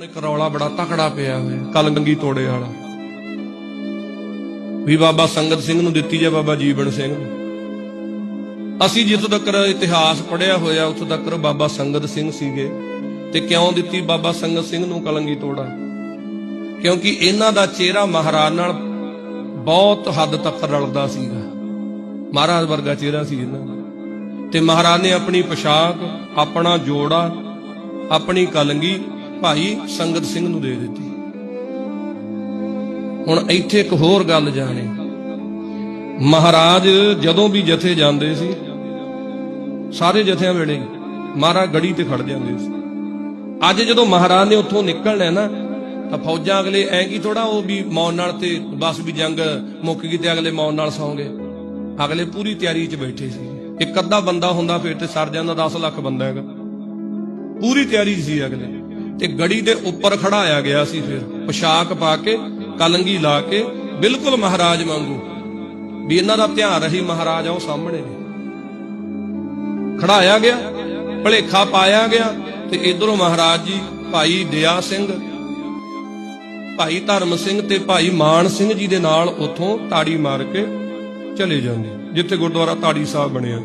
ਹੁਣ ਇੱਕ ਰੌਲਾ ਬੜਾ ਤਕੜਾ ਪਿਆ ਹੋਇਆ ਕਲਗੰਗੀ ਤੋੜੇ ਵਾਲਾ। ਵੀ ਬਾਬਾ ਸੰਗਤ ਸਿੰਘ ਨੂੰ ਦਿੱਤੀ ਜਾਂ ਬਾਬਾ ਜੀਵਨ ਸਿੰਘ। ਨੂੰ ਅਸੀਂ ਜਿੱਥੋਂ ਤੱਕ ਇਤਿਹਾਸ ਪੜਿਆ ਹੋਇਆ, ਉੱਥੋਂ ਤੱਕ ਬਾਬਾ ਸੰਗਤ ਸਿੰਘ ਸੀਗੇ ਤੇ ਕਿਉਂ ਦਿੱਤੀ ਬਾਬਾ ਸੰਗਤ ਸਿੰਘ ਨੂੰ ਕਲੰਗੀ ਤੋੜਾ? ਕਿਉਂਕਿ ਇਹਨਾਂ ਦਾ ਚਿਹਰਾ ਮਹਾਰਾਜ ਨਾਲ ਬਹੁਤ ਹੱਦ ਤੱਕ ਰਲਦਾ ਸੀਗਾ। ਮਹਾਰਾਜ ਵਰਗਾ ਚਿਹਰਾ ਸੀ ਇਹਨਾਂ ਦਾ। ਤੇ ਮਹਾਰਾਜ ਨੇ ਆਪਣੀ ਪੋਸ਼ਾਕ, ਆਪਣਾ ਜੋੜਾ, ਆਪਣੀ ਕਲੰਗੀ ਭਾਈ ਸੰਗਤ ਸਿੰਘ ਨੂੰ ਦੇ ਦਿੱਤੀ। ਹੁਣ ਇੱਥੇ ਇੱਕ ਹੋਰ ਗੱਲ ਜਾਣੇ। ਮਹਾਰਾਜ ਜਦੋਂ ਵੀ ਜਥੇ ਜਾਂਦੇ ਸੀ, ਸਾਰੇ ਜਥਿਆਂ ਵੇਲੇ ਮਹਾਰਾਜ ਗੜੀ ਤੇ ਖੜ ਜਾਂਦੇ ਸੀ। ਅੱਜ ਜਦੋਂ ਮਹਾਰਾਜ ਨੇ ਉੱਥੋਂ ਨਿਕਲਣਾ ਨਾ, ਤਾਂ ਫੌਜਾਂ ਅਗਲੇ ਐਂ ਕੀ ਥੋੜਾ ਉਹ ਵੀ ਮੌਨ ਨਾਲ ਤੇ ਬਸ ਵੀ ਜੰਗ ਮੁੱਕ ਗਈ ਤੇ ਅਗਲੇ ਮੌਨ ਨਾਲ ਸੌਂਗੇ। ਅਗਲੇ ਪੂਰੀ ਤਿਆਰੀ 'ਚ ਬੈਠੇ ਸੀ। ਇੱਕ ਅੱਧਾ ਬੰਦਾ ਹੁੰਦਾ ਫਿਰ ਤੇ ਸਰ ਜਾਂਦਾ 10 ਲੱਖ ਬੰਦਾ ਹੈਗਾ। ਪੂਰੀ ਤਿਆਰੀ ਸੀ ਅਗਲੇ। ਤੇ ਗੜੀ ਦੇ ਉੱਪਰ ਖੜਾਇਆ ਗਿਆ ਸੀ ਫਿਰ। ਪੋਸ਼ਾਕ ਪਾ ਕੇ, ਕਲੰਗੀ ਲਾ ਕੇ, ਬਿਲਕੁਲ ਮਹਾਰਾਜ ਵਾਂਗੂ। ਵੀ ਇਹਨਾਂ ਦਾ ਧਿਆਨ ਰਹੀ ਮਹਾਰਾਜ ਆ ਉਹ ਸਾਹਮਣੇ ਨੇ। ਖੜਾਇਆ ਗਿਆ, ਭਲੇਖਾ ਪਾਇਆ ਗਿਆ ਤੇ ਇਧਰੋਂ ਮਹਾਰਾਜ ਜੀ, ਭਾਈ ਦਇਆ ਸਿੰਘ, ਭਾਈ ਧਰਮ ਸਿੰਘ ਤੇ ਭਾਈ ਮਾਨ ਸਿੰਘ ਜੀ ਦੇ ਨਾਲ ਉਥੋਂ ਤਾੜੀ ਮਾਰ ਕੇ ਚਲੇ ਜਾਂਦੇ, ਜਿੱਥੇ ਗੁਰਦੁਆਰਾ ਤਾੜੀ ਸਾਹਿਬ ਬਣਿਆ।